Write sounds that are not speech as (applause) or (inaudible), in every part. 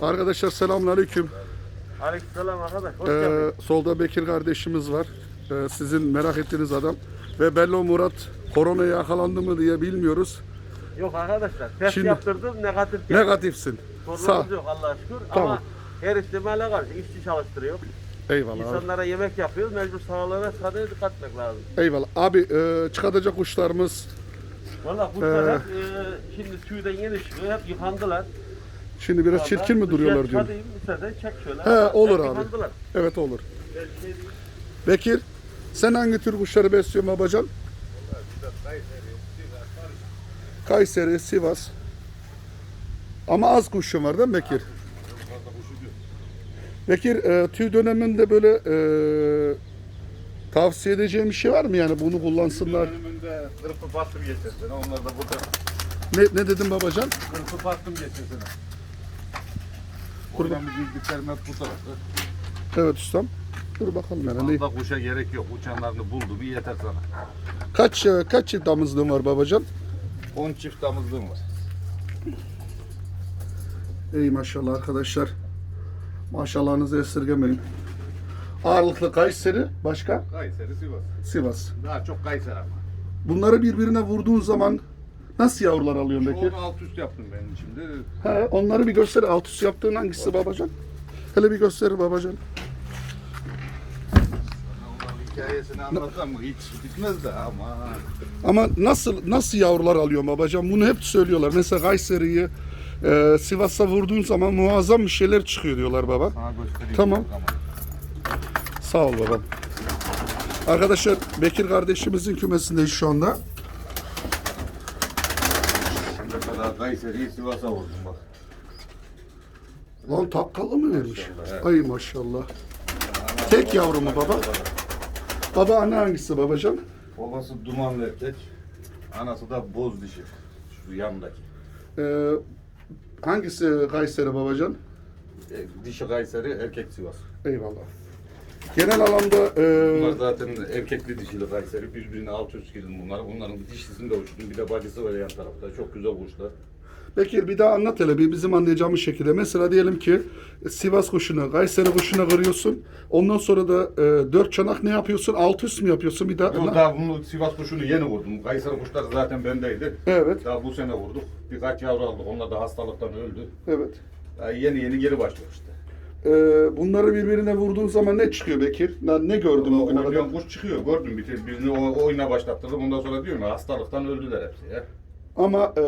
Arkadaşlar selamünaleyküm. Aleykümselam arkadaş. Hoş Ee, geldin. solda Bekir kardeşimiz var. Ee, sizin merak ettiğiniz adam. Ve Bello Murat koronaya yakalandı mı diye bilmiyoruz. Yok arkadaşlar. Test Şimdi- yaptırdım negatif geldi. Negatifsin. Sağ. Sorunumuz yok Allah'a şükür. Tamam. Ama her ihtimale karşı işçi çalıştırıyor. Eyvallah. abi. İnsanlara yemek yapıyoruz. Mecbur sağlığına sadece dikkat etmek lazım. Eyvallah. Abi e, çıkartacak kuşlarımız Valla kuşlar Ee. hep e, şimdi tüyden yeni çıkıyor. Hep yıkandılar. Şimdi biraz Vallahi çirkin mi dışarı duruyorlar diyorum. çıkarayım, müsaade çek şöyle. He, olur abi. Evet olur. Bekir sen hangi tür kuşları besliyorsun babacan? Kayseri, Sivas. Ama az kuşun var değil mi Bekir? Bekir e, tüy döneminde böyle e, tavsiye edeceğim bir şey var mı yani bunu kullansınlar? Önümünde kırpı bastım geçen sene. Onlar da burada Ne, ne dedim babacan? kırpı bastım geçen sene. Oradan bir bildiklerim hep bu tarafta. Evet ustam. Dur bakalım. Ne- Fazla kuşa gerek yok. Uçanlarını buldu bir yeter sana. Kaç e, kaç çift damızlığın var babacan? 10 çift damızlığım var. İyi maşallah arkadaşlar. Maşallahınızı esirgemeyin. Ağırlıklı Kayseri, başka? Kayseri Sivas. Sivas. Daha çok Kayseri ama. Bunları birbirine vurduğun zaman nasıl yavrular alıyorsun Bekir? Çoğunu alt üst yaptım benim şimdi. He, onları bir göster. Alt üst yaptığın hangisi babacan? Hele bir göster babacan. Onların hikayesini anlatsam hiç bitmez de ama. Ama nasıl nasıl yavrular alıyor babacan? Bunu hep söylüyorlar. Mesela Kayseri'yi e, Sivas'a vurduğun zaman muazzam bir şeyler çıkıyor diyorlar baba. Sana göstereyim. Tamam. o zaman. Sağ ol babam. Arkadaşlar Bekir kardeşimizin kümesindeyiz şu anda. Şimdi kadar Kayseri'yi Sivas'a vurdum bak. Lan takkalı mı vermiş? Maşallah, evet. Ay maşallah. Tek yavru mu baba? Baba anne hangisi babacan? Babası dumanlı erkek. Anası da boz dişi. Şu yandaki. Ee, hangisi Kayseri babacan? E, Dişi Kayseri, erkek Sivas. Eyvallah. Genel alanda Bunlar e, zaten erkekli dişili Kayseri. Birbirine alt üst gidin bunlar. Bunların dişisini de uçtum. Bir de bacısı var yan tarafta. Çok güzel kuşlar. Bekir bir daha anlat hele bir bizim anlayacağımız şekilde. Mesela diyelim ki Sivas kuşuna, Kayseri kuşuna kırıyorsun. Ondan sonra da e, dört çanak ne yapıyorsun? Alt üst mü yapıyorsun? Bir daha. Yok daha bunu Sivas kuşunu yeni vurdum. Kayseri kuşları zaten bendeydi. Evet. Daha bu sene vurduk. Birkaç yavru aldık. Onlar da hastalıktan öldü. Evet. Daha yeni yeni geri başlıyor işte. E, bunları birbirine vurduğun zaman ne çıkıyor Bekir? Ne, ne gördün bugüne kadar? Kuş çıkıyor. Gördüm bir birini o- oyuna başlattırdım. Ondan sonra diyorum ya hastalıktan öldüler hepsi ya. Ama e,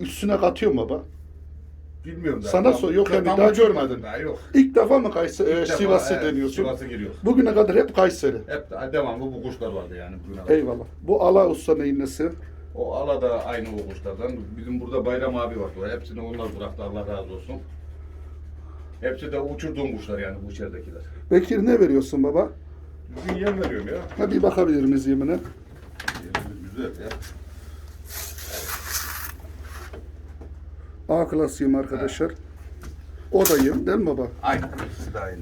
üstüne katıyor mu baba? Bilmiyorum daha. Sana sor- yok yani daha görmedin. Daha yok. İlk defa mı Kayseri, e, defa, Sivas'ı evet, deniyorsun? Sivas'a giriyor. Bugüne kadar hep Kayseri. Hep de- devamlı bu kuşlar vardı yani. bugüne kadar. Eyvallah. Bu Ala Usta neyin nesi? O ala da aynı o kuşlardan. Bizim burada Bayram abi vardı. Hepsini onlar bıraktı Allah razı olsun. Hepsi de uçurduğum kuşlar yani bu içeridekiler. Bekir ne veriyorsun baba? Düzgün yem veriyorum ya. Ha bir bakabilir miyiz yemine? Güzel ya. A klasıyım arkadaşlar. O da yem değil mi baba? Aynı. İkisi de aynı.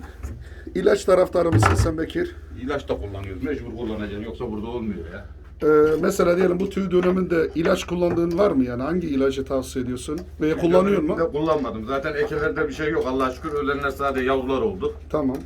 İlaç taraftarı mısın sen Bekir? İlaç da kullanıyoruz. Mecbur kullanacaksın. Yoksa burada olmuyor ya. Ee, mesela diyelim bu tüy döneminde ilaç kullandığın var mı yani? Hangi ilacı tavsiye ediyorsun? Veya kullanıyor mu? Kullanmadım. Zaten ekelerde bir şey yok. Allah'a şükür ölenler sadece yavrular oldu. Tamam.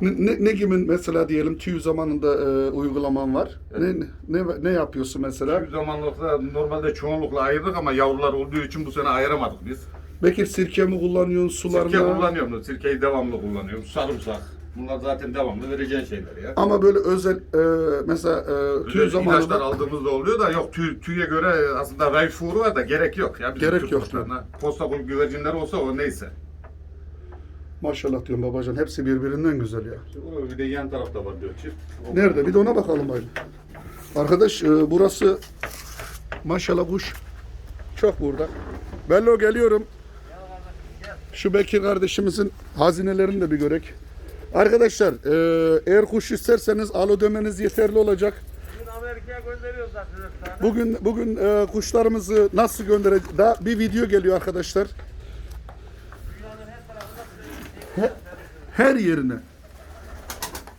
Ne, ne, gibi mesela diyelim tüy zamanında e, uygulaman var? Ne, ne ne yapıyorsun mesela? Bir zamanlıkta normalde çoğunlukla ayırdık ama yavrular olduğu için bu sene ayıramadık biz. Bekir sirke mi kullanıyorsun, sular Sirke mı? kullanıyorum. Sirkeyi devamlı kullanıyorum. Sarımsak. Bunlar zaten devamlı vereceğin şeyler ya. Ama böyle özel e, mesela e, tüy Özel ilaçlar zamanında aldığımızda oluyor da yok tüy, tüye göre aslında rayf furu var da gerek yok. Ya bizim Gerek Türk yok. Posta güvercinler olsa o neyse. Maşallah diyorum babacan hepsi birbirinden güzel ya. Bir de yan tarafta var dört çift. O- Nerede? Bir de ona bakalım bari. Arkadaş e, burası maşallah kuş çok burada. Bello geliyorum. Şu Bekir kardeşimizin hazinelerini de bir görek. Arkadaşlar e, eğer kuş isterseniz alo demeniz yeterli olacak. Bugün Amerika'ya gönderiyoruz zaten. Bugün bugün e, kuşlarımızı nasıl göndereceğiz? Daha bir video geliyor arkadaşlar. Her yerine.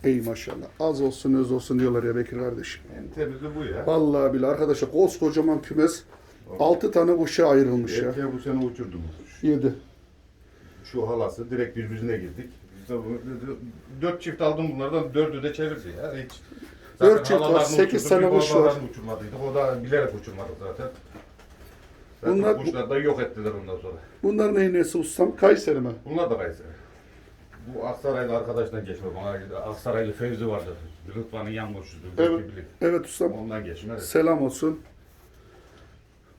Ey maşallah. Az olsun öz olsun diyorlar ya Bekir kardeşim. En temizi bu ya. Vallahi bile arkadaşlar koskocaman kümes 6 tane kuşa ayrılmış ya. Erkeğe bu sene uçurdum. 7. şu halası direkt birbirine girdik. Bu- dört çift aldım bunlardan dördü de çevirdi ya hiç. Dört Zaten çift var, halalarını sekiz uçurdum, tane bir kuş var. uçurmadıydık. O da bilerek uçurmadık zaten. Zaten Bunlar- kuşlar da yok ettiler ondan sonra. Bunlar neyin nesi ustam? Kayseri mi? Bunlar da Kayseri. Bu Aksaraylı arkadaştan geçme bana. Aksaraylı Fevzi vardı. Rıdvan'ın yan komşusu. Evet. Evet ustam. Ondan geçme. Selam olsun.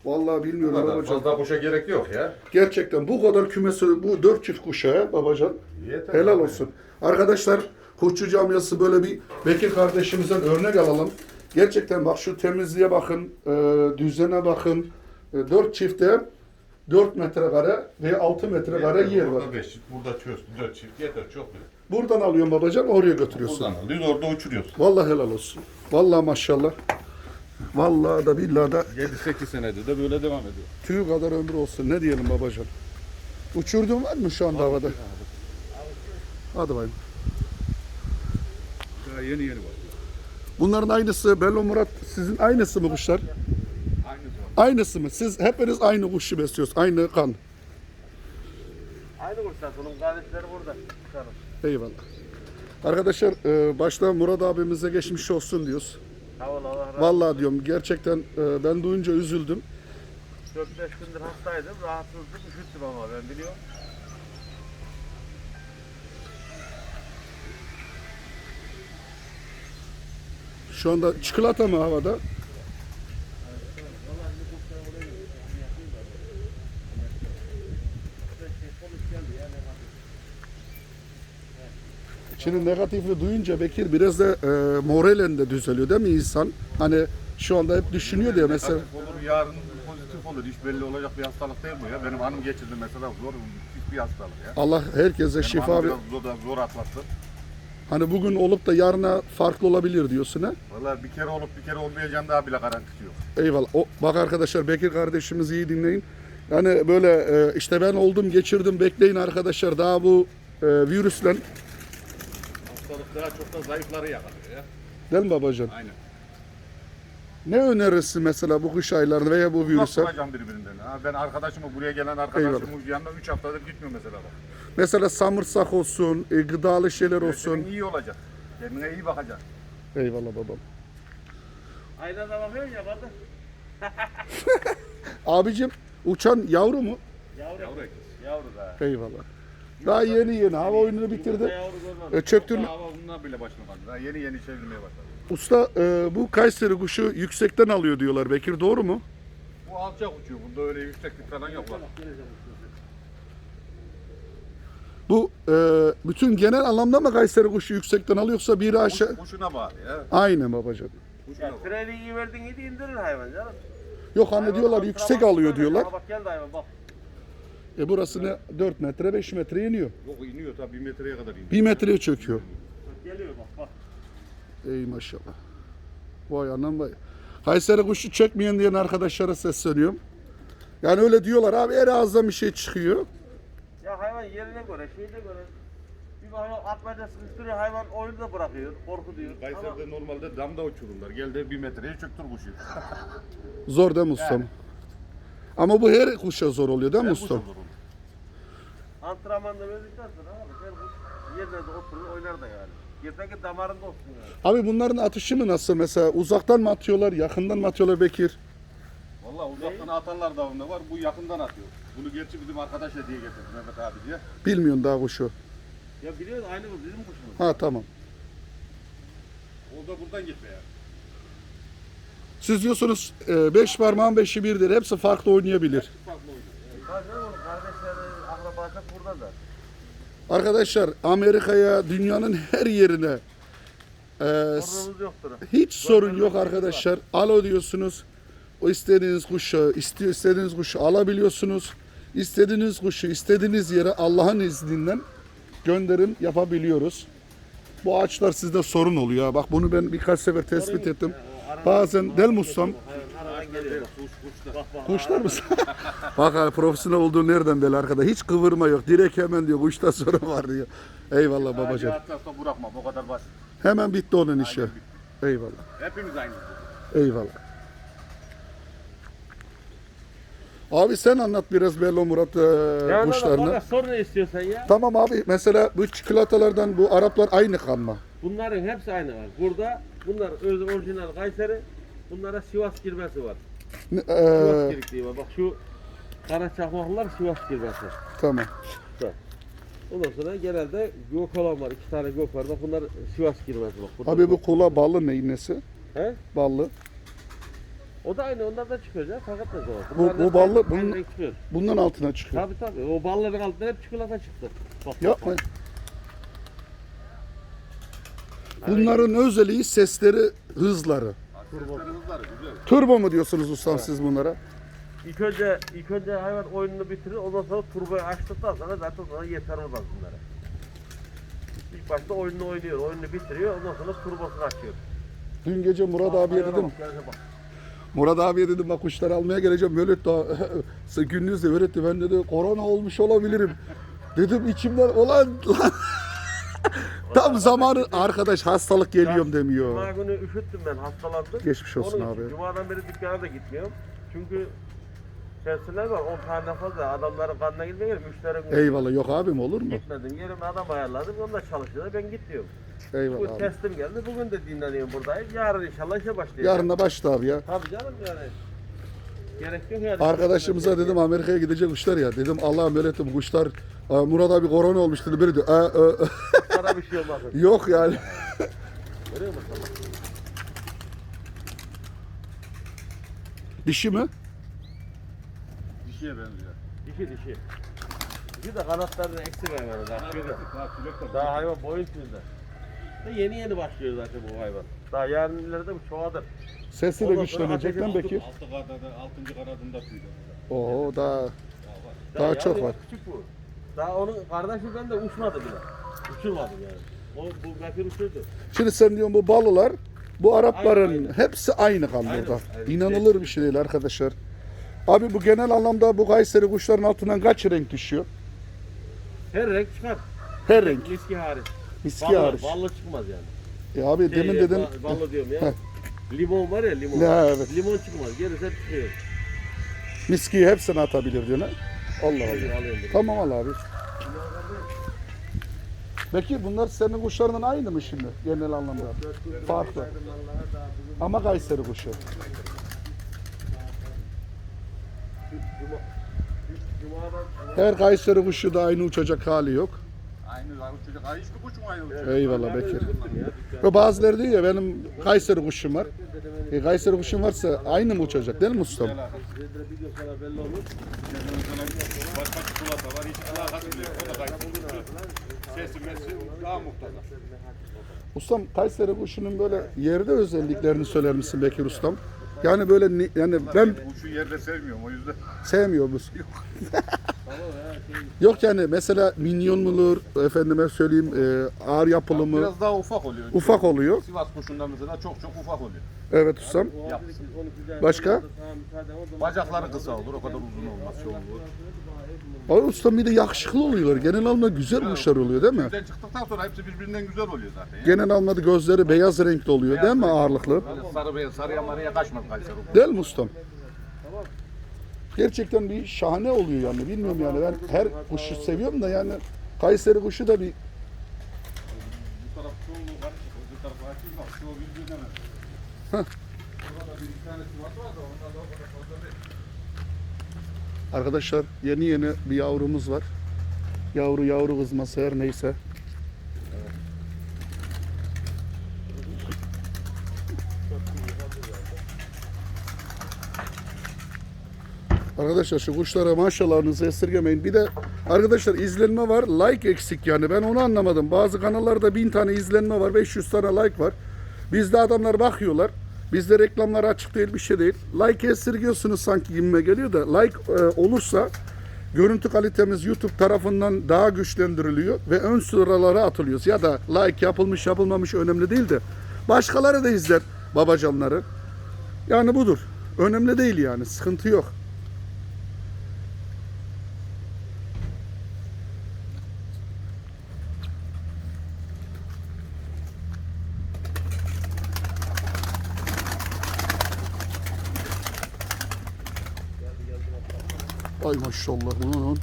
Vallahi bilmiyorum babacan. fazla kuşa gerek yok ya. Gerçekten bu kadar kümesi, bu dört çift kuşa he, babacan. Yeter Helal abi. olsun. Arkadaşlar Kuşçu camiası böyle bir Bekir kardeşimizden örnek alalım. Gerçekten bak şu temizliğe bakın, e, düzene bakın. E, dört çifte 4 metrekare ve 6 metrekare Yeter, yer var. Burada beş çift, burada çöz, dört çift. Yeter çok bile. Buradan alıyorsun babacan oraya götürüyorsun. Buradan alıyoruz orada uçuruyoruz. Vallahi helal olsun. Vallahi maşallah. Vallahi da billahi da 7-8 senedir de böyle devam ediyor. tüy kadar ömür olsun. Ne diyelim babacan? Uçurduğun var mı şu anda havada? Hadi bakayım. Daha yeni yeni var. Bunların aynısı Bello Murat sizin aynısı mı kuşlar? Aynı Aynısı mı? Siz hepiniz aynı kuşu besliyorsunuz. Aynı kan. Aynı kuşlar. Bunun kardeşleri burada. Kuşların. Eyvallah. Arkadaşlar e, başta Murat abimize geçmiş olsun diyoruz. Sağ ol Allah razı olsun. Vallahi diyorum gerçekten e, ben duyunca üzüldüm. 4-5 gündür hastaydım. Rahatsızlık üşüttüm ama ben biliyorum. Şu anda çikolata mı havada? Şimdi negatifi duyunca Bekir biraz da e, moralen de düzeliyor değil mi insan? Hani şu anda hep düşünüyor diye mesela. Olur, yarın pozitif olur. Hiç belli olacak bir hastalık değil bu ya. Benim hanım geçirdi mesela zor bir hastalık ya. Allah herkese Benim şifa hanım ver. biraz zor, zor atlattı. Hani bugün olup da yarına farklı olabilir diyorsun ha? Vallahi bir kere olup bir kere olmayacağını daha bile garantisi yok. Eyvallah. O, bak arkadaşlar Bekir kardeşimizi iyi dinleyin. Yani böyle e, işte ben oldum geçirdim bekleyin arkadaşlar daha bu e, virüsle Hastalık daha çok da zayıfları yakalıyor ya. değil mi babacan? Aynen. Ne önerirsin mesela bu kış aylarında veya bu Uzak virüse? duracağım birbirinden. Ha, ben arkadaşımı buraya gelen arkadaşımın yanına 3 haftadır gitmiyor mesela bak. Mesela samırsak olsun, e, gıdalı şeyler olsun. Senin iyi olacak. Kendine iyi bakacaksın. Eyvallah babam. Aynada bakıyorsun ya bana. (laughs) Abicim uçan yavru mu? Yavru. Yavru Yavru da. Eyvallah. Daha yeni yeni hava oyununu bitirdi. E, çöktürme. Hava bundan bile başlamadı. Daha yeni yeni çevirmeye başladı. Usta e, bu Kayseri kuşu yüksekten alıyor diyorlar Bekir doğru mu? Bu alçak uçuyor. Bunda öyle yükseklik falan yok. Bak. Bu e, bütün genel anlamda mı Kayseri kuşu yüksekten alıyorsa biri aşağı? Kuş, kuşuna bağlı ya. Aynen babacan. Kuşuna Ya bağlı. freni iyi verdin iyi indirir hayvan canım. Yok Hayvan diyorlar yüksek alıyor diyorlar. Bak geldi hayvan bak. E burası ne? 4 metre 5 metre iniyor. Yok iniyor tabii bir metreye kadar iniyor. 1 metreye çöküyor. Bak Geliyor bak bak. Ey maşallah. Vay anam vay. Kayseri kuşu çekmeyen diyen arkadaşlara sesleniyorum. Yani öyle diyorlar abi her ağızdan bir şey çıkıyor. Ya hayvan yerine göre şeyine göre. Bir hayvan atmaca sıkıştırıyor hayvan oyunu da bırakıyor. Korku diyor. Ama Kayseri'de normalde damda uçururlar. Geldi bir metreye çöktür kuşu. (laughs) Zor değil mi ustam? Ama bu her kuşa zor oluyor değil mi ustam? antrenmanda verdikten sonra abi her kuş yerine de oturur oynar da yani. Yeter ki damarında olsun yani. Abi bunların atışı mı nasıl mesela? Uzaktan mı atıyorlar, yakından mı atıyorlar Bekir? Valla uzaktan atanlar da var. Bu yakından atıyor. Bunu gerçi bizim arkadaş hediye getirdi Mehmet abi diye. Bilmiyorsun daha kuşu. Ya biliyorsun aynı bu bizim kuşumuz. Ha tamam. O da buradan gitme yani. Siz diyorsunuz 5 parmağın beşi birdir. Hepsi farklı oynayabilir. Farklı oynuyor. Kardeşler akrabası hep burada da. Arkadaşlar Amerika'ya, dünyanın her yerine e, Sorunumuz yoktur. hiç sorun yok arkadaşlar. Alo diyorsunuz. O istediğiniz kuşu, istiyor istediğiniz kuşu alabiliyorsunuz. İstediğiniz kuşu istediğiniz yere Allah'ın izniyle gönderim yapabiliyoruz. Bu ağaçlar sizde sorun oluyor. Bak bunu ben birkaç sefer tespit ettim. Bazen del bak. Kuşlar mısın? (laughs) Bak abi profesyonel olduğu nereden belli arkada. Hiç kıvırma yok. Direkt hemen diyor kuşta sorun var diyor. Eyvallah babacığım. Bırakma bu kadar basit. Hemen bitti onun işi. Eyvallah. Hepimiz aynı. Eyvallah. Abi sen anlat biraz Bello Murat e, Ya kuşlarını. bana sor ne istiyorsan ya. Tamam abi mesela bu çikolatalardan bu Araplar aynı kanma. Bunların hepsi aynı var. Burada bunlar öz orijinal Kayseri. Bunlara Sivas girmesi var. Ne- Sivas e, girikliği var. Bak şu kara çakmaklılar Sivas girmesi. tamam. Ondan sonra genelde gök olan var. iki tane gök var. Bak bunlar Sivas girmesi bak. Abi bu kula ballı neyin nesi? He? Ballı. O da aynı ondan da çıkıyor ya. Fakat ne zaman? Bu- bu ballı- bunun- çıkıyor. Bundan altına çıkıyor. Tabii tabii. O balların altından hep çikolata çıktı. Bak, Yapma. Bunların özelliği sesleri, hızları. Turbo. Hızları güzel. Turbo mu diyorsunuz ustam siz bunlara? İlk önce ilk önce hayvan oyununu bitirir. Ondan sonra turboyu açtıktan sonra zaten sonra yeter olmaz bunlara. İlk başta oyununu oynuyor, oyununu bitiriyor. Ondan sonra turbosunu açıyor. Dün gece Murat abiye Hayvana dedim. bak. Murat abiye dedim bak kuşlar almaya geleceğim. Böyle daha (laughs) gündüz de öğretti. Ben dedi korona olmuş olabilirim. Dedim içimden olan lan. (laughs) Tam zamanı arkadaş hastalık geliyorum Cuma demiyor. günü üşüttüm ben hastalandım. Geçmiş olsun Onun için abi. Cuma'dan beri dükkana da gitmiyorum. Çünkü personel var 10 tane fazla adamların kanına gitmiyor. Müşterinin Eyvallah yok abim olur mu? Gitmedim yerime adam ayarladım. Onlar çalışıyorlar ben gitmiyorum. Bu Eyvallah abi. testim geldi. Bugün de dinleniyorum buradayım. Yarın inşallah işe başlayacağım. Yarın da başla abi ya. Tabii canım yani. Gerek yok yani. Arkadaşımıza dedim Amerika'ya gidecek kuşlar ya. Dedim Allah'ım öğretim kuşlar. Aa, Murat abi korona olmuş dedi. Biri diyor. "Aa, aa, aa." Sana bir şey olmasın. (laughs) Yok yani. Görüyor musun? Dişi mi? Dişiye benziyor. Dişi dişi. Dişi de kanatlarını hayvanı. Daha, şöyle. Daha hayvan boyun tüyünde. Ve yeni yeni başlıyor zaten bu hayvan. Daha yarın ileride bu çoğadır. Sesi de güçlenecek lan Bekir. Altı kanadında, altıncı kanadında tüydü. Oo daha Daha, Daha çok var. Küçük bu. Daha onun kardeşi ben de uçmadı bile. Uçurmadı yani. O bu Bekir uçurdu. Şimdi sen diyorsun bu balılar bu Arapların Aynı, aynı. hepsi aynı burada. aynı. İnanılır bir şey değil arkadaşlar. Abi bu genel anlamda bu Kayseri kuşların altından kaç renk düşüyor? Her renk çıkar. Her renk. Miski hariç. Miski Ballı, hariç. ballı çıkmaz yani. E abi Şey, demin dedim. ba- Ballı diyorum ya. Heh. Limon var ya limon. Ya, evet. Limon çıkmaz. Gerisi hep çıkıyor. Miskiyi hepsini atabilir diyor ne? Allah Allah. Tamam al abi. Peki bunlar senin kuşlarından aynı mı şimdi genel anlamda? Farklı. Ama Kayseri kuşu. Her Kayseri kuşu da aynı uçacak hali yok. Aynı çocuk. Ay hiçbir aynı uçuyor. Eyvallah Bekir. Ve bazıları diyor ya benim Kayseri kuşum var. E, Kayseri kuşum varsa aynı mı uçacak değil mi ustam? Ustam Kayseri kuşunun böyle yerde özelliklerini söyler misin Bekir ustam? Yani böyle ni- yani ben Uçu yerde sevmiyorum o yüzden. (laughs) sevmiyorum. (laughs) Yok yani mesela minyon mudur efendime söyleyeyim e, ağır yapılı mı? Biraz daha ufak oluyor. Ufak oluyor. Sivas kuşunda mesela çok çok ufak oluyor. Evet ustam. Başka? Bacakları kısa olur, o kadar uzun olmaz, şey olur. Ama ustam bir de yakışıklı oluyorlar. Genel anlamda güzel kuşlar oluyor değil mi? Tüyden çıktıktan sonra hepsi birbirinden güzel oluyor zaten. Ya. Genel anlamda gözleri beyaz renkli oluyor değil mi ağırlıklı? Böyle sarı beyaz, sarıya marıya kaçmaz Kayseri. Değil mi ustam? Gerçekten bir şahane oluyor yani. Bilmiyorum yani ben her kuşu seviyorum da yani Kayseri kuşu da bir Bu taraf çoğunluğu karışık, öbür tarafa açayım bak, çoğu birbirine mi? Burada bir iki tane Sivas var da onlar da o kadar fazla değil. Arkadaşlar yeni yeni bir yavrumuz var. Yavru yavru kızması her neyse. Arkadaşlar şu kuşlara maşallahınızı esirgemeyin. Bir de arkadaşlar izlenme var. Like eksik yani. Ben onu anlamadım. Bazı kanallarda bin tane izlenme var. 500 tane like var. Bizde adamlar bakıyorlar. Bizde reklamlar açık değil bir şey değil. Like esirgiyorsunuz sanki gibime geliyor da. Like e, olursa görüntü kalitemiz YouTube tarafından daha güçlendiriliyor ve ön sıralara atılıyoruz. Ya da like yapılmış yapılmamış önemli değil de başkaları da izler babacanları. Yani budur. Önemli değil yani. Sıkıntı yok. Ay maşallah. Hı.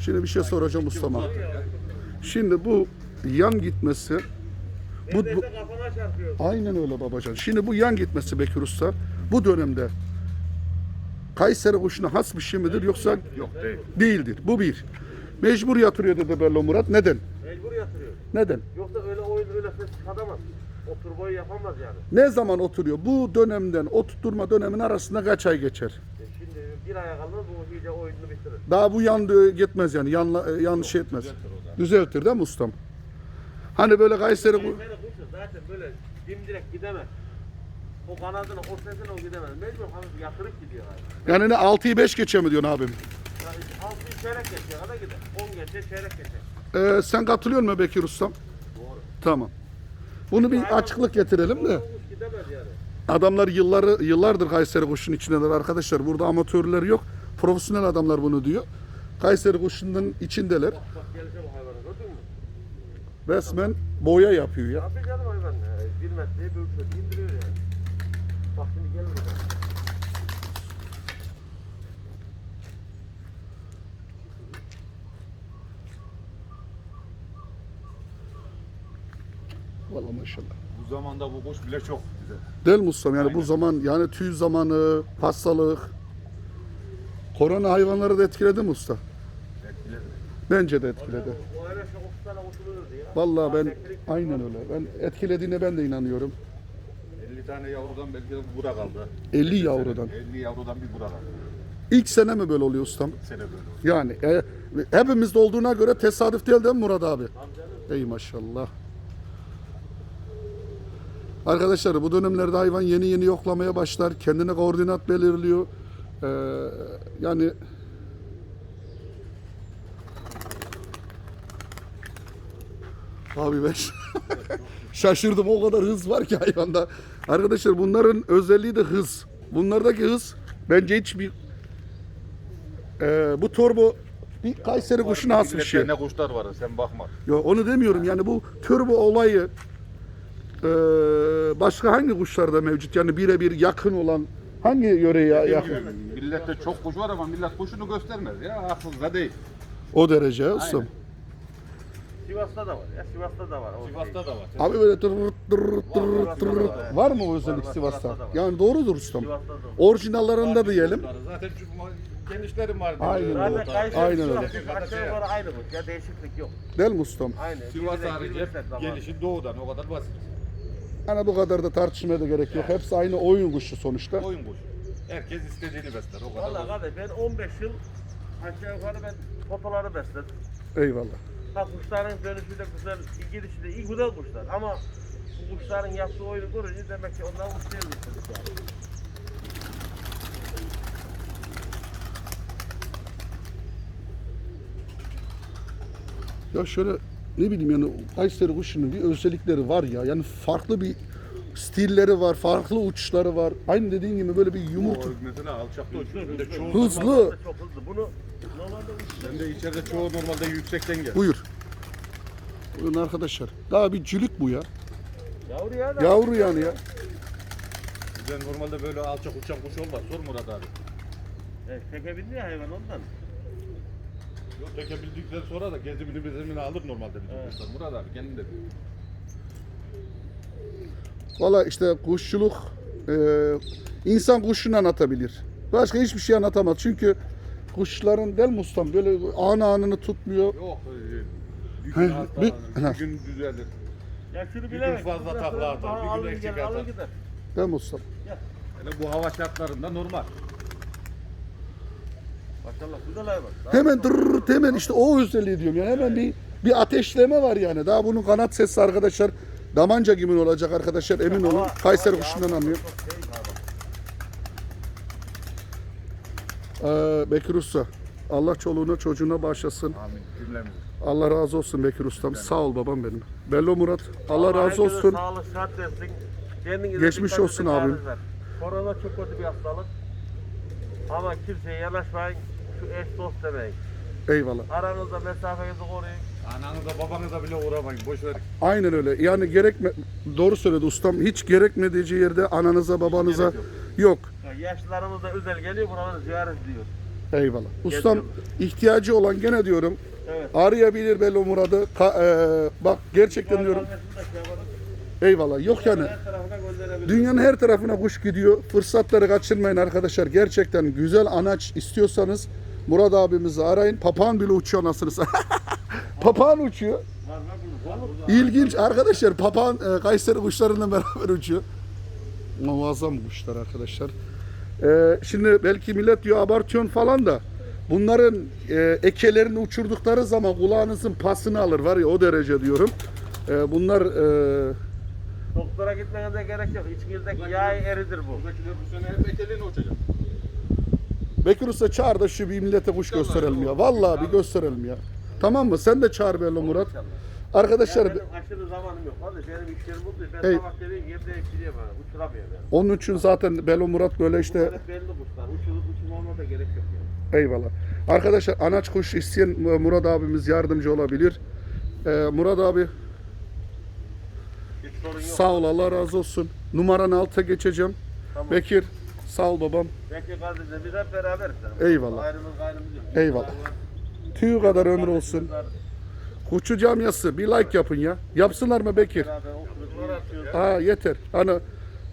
Şimdi bir şey soracağım ustama. Şimdi bu yan gitmesi bu, bu aynen öyle babacan. Şimdi bu yan gitmesi Bekir Usta bu dönemde Kayseri kuşuna has bir şey midir yoksa Yok değil. değildir. Bu bir. Mecbur yatırıyor dedi Bello Murat. Neden? Mecbur yatırıyor. Neden? Yoksa öyle oyun öyle ses çıkartamaz. O turboyu yapamaz yani. Ne zaman oturuyor? Bu dönemden oturtma dönemin arasında kaç ay geçer? E şimdi bir aya kalmaz bu iyice oyununu bitirir. Daha bu yan gitmez yani. Yanla, yan şey etmez. Düzeltir değil mi ustam? Hani böyle Kayseri Kayseri kuşu zaten böyle dimdirek gidemez. O kanadını, o sesini o gidemez. Mecbur hafif yatırıp gidiyor abi. yani ne 6'yı 5 geçe mi diyorsun abim? Yani altı çeyrek geçiyor kadar gider. 10 geçe çeyrek geçer. Ee, sen katılıyor musun Bekir ustam? Doğru. Tamam. Bunu bir açıklık getirelim de. Adamlar yılları yıllardır Kayseri kuşunun içindeler arkadaşlar. Burada amatörler yok. Profesyonel adamlar bunu diyor. Kayseri kuşunun içindeler. Resmen boya yapıyor ya. Abi canım hayvan. ya. Bir metreye bir metre indiriyor yani. Bak şimdi gel buraya. Vallahi maşallah. Bu zamanda bu kuş bile çok güzel. Değil mi ustam? Yani bu zaman yani tüy zamanı, hastalık, korona hayvanları da etkiledi mi usta? Etkiledi. Bence de etkiledi. O öyle şu 30 tane otururdu ya. Vallahi ben aynen öyle. Ben etkilediğine ben de inanıyorum. 50 tane yavrudan belki de bura kaldı. 50 yavrudan. 50 yavrudan bir bura kaldı. İlk sene mi böyle oluyor ustam? Sene böyle oldu. Yani e, hepimizde olduğuna göre tesadüf değil değil mi Murat abi? Ey maşallah. Arkadaşlar bu dönemlerde hayvan yeni yeni yoklamaya başlar. Kendine koordinat belirliyor. Ee, yani Abi ben (laughs) şaşırdım o kadar hız var ki hayvanda. Arkadaşlar bunların özelliği de hız. Bunlardaki hız bence hiçbir ee, bu turbo bir Kayseri kuşuna has bir şey. Ne kuşlar var sen bakma. Yo, onu demiyorum yani bu turbo olayı ee, başka hangi kuşlarda mevcut? Yani birebir yakın olan hangi yöreye yakın? Millette çok kuş var ama millet kuşunu göstermez ya. Aklınızda değil. O derece ustam. Sivas'ta da var ya. Sivas'ta da var. O Sivas'ta da var. Abi böyle tırırt tırırt tırırt tırırt. Var mı o özellik Var, Sivas'ta? Sivas'ta da var. Yani doğrudur ustam. Sivas'ta da var. Orijinallarında diyelim. Zaten şu genişlerim var. Aynen Zaten öyle. Kayseri Aynen öyle. aşağı yukarı aynı bu. Ya değişiklik yok. Değil mi ustam? Aynı. Sivas Birbirine harici hep gelişi doğudan o kadar basit. Hani bu kadar da tartışmaya da gerek yok. Hepsi aynı oyun kuşu sonuçta. Oyun kuş. Herkes istediğini besler o kadar. Valla kardeş ben 15 yıl aşağı yukarı ben fotoları besledim. Eyvallah. Ha kuşların dönüşü de güzel, gidişi de iyi güzel kuşlar ama bu kuşların yaptığı oyunu görünce demek ki onlar uçuyormuş dedik yani. Ya şöyle ne bileyim yani Kayseri kuşunun bir özellikleri var ya. Yani farklı bir stilleri var, farklı uçuşları var. Aynı dediğin gibi böyle bir yumurta. Mesela alçakta uçuyor. Ben de çoğu Hızlı. Normalde Çok hızlı. Bunu normalde Ben de içeride çoğu normalde yüksekten gel. Buyur. Buyurun arkadaşlar. Daha bir cülük bu ya. yavru ya da. Yavru yani ya. Ben normalde böyle alçak uçan kuş olmaz. Sor Murat abi. Evet, teke bindi ya hayvan ondan. Yok tekebildikten sonra da gezimini bezimini alır normalde bizim Evet. kuşlar. Murat abi kendin de. Valla işte kuşçuluk e, insan kuşunu anlatabilir. Başka hiçbir şey anlatamaz. Çünkü kuşların del mustam böyle anı anını tutmuyor. Yok. e, Bir He, gün bir- hastalanır, bir gün düzelir. Ya şunu gün bilemek. fazla takla atar, bir gün alır eksik gider, alır atar. gider. Değil mi ustam? Bu hava şartlarında normal. Maşallah güzel hayvan. Daha Hemen dırırt hemen işte o özelliği diyorum yani hemen bir bir ateşleme var yani. Daha bunun kanat sesi arkadaşlar damanca gibi olacak arkadaşlar emin olun. Kayseri kuşundan anlıyor. şey. Ee, Bekir Usta Allah çoluğuna çocuğuna bağışlasın. Amin. Cümlemiz. Allah razı olsun Bekir Ustam. Sağ ol babam benim. Bello Murat Allah razı olsun. Sağlık, sıhhat versin. Kendinize Geçmiş olsun abim. Korona çok kötü bir hastalık. Ama kimseye yanaşmayın. Eş dost demeyin. Eyvallah. Aranızda mesafenizi koruyun. Ananıza babanıza bile uğramayın. Boş ver. Aynen öyle. Yani gerekme doğru söyledi ustam. Hiç gerekmediği yerde ananıza babanıza yok. Bak yaşlılarımız da özel geliyor buraları ziyaret ediyor. Eyvallah. Ustam Geziyorlar. ihtiyacı olan gene diyorum Evet. arayabilir Bello Murad'ı. Ka- eee, bak gerçekten diyorum. Şey. Eyvallah. Yok yani. Dünyanın her tarafına kuş gidiyor. Fırsatları kaçırmayın arkadaşlar. Gerçekten güzel anaç istiyorsanız Murat abimizi arayın. Papağan bile uçuyor nasıl (laughs) Papağan uçuyor. İlginç arkadaşlar. Papağan e, Kayseri kuşlarıyla beraber uçuyor. Muazzam kuşlar arkadaşlar. E, şimdi belki millet diyor abartıyorsun falan da bunların e, ekelerini uçurdukları zaman kulağınızın pasını alır var ya o derece diyorum. E, bunlar e, Doktora gitmenize gerek yok. İçkirdeki yağ eridir bu. Buradakiler bu sene hep ekeliğine uçacak. Bekir Usta çağır da şu bir millete kuş gösterelim ya. Vallahi bir gösterelim ya. Tamam mı? Sen de çağır Bello Murat. Arkadaşlar Ya benim aşırı zamanım yok. Hadi benim işlerim oldu. Ben Hey. sabah dediğim yerde ekiliyorum ha. Uçuramıyorum yani. onun için zaten Bello Murat böyle işte Bunlar hep belli kuşlar. Uçurup uçurmama da gerek yok yani. Eyvallah. Arkadaşlar anaç kuş isteyen e, Murat abimiz yardımcı olabilir. Ee, Murat abi Hiç sorun yok. sağ ol Allah razı olsun. Numaranı alta geçeceğim. Bekir sağ ol babam. Belki kardeşim biz hep beraberiz. Eyvallah. Ayrımız gayrımız yok. Eyvallah. Tüyü kadar ömür olsun. Kuşçu camiası bir like yapın ya. Yapsınlar mı Bekir? Ha yeter. Hani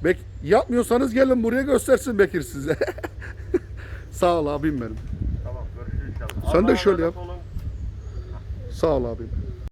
bek yapmıyorsanız gelin buraya göstersin Bekir size. (laughs) sağ ol abim benim. Tamam görüşürüz inşallah. Sen de şöyle yap. Sağ ol abim.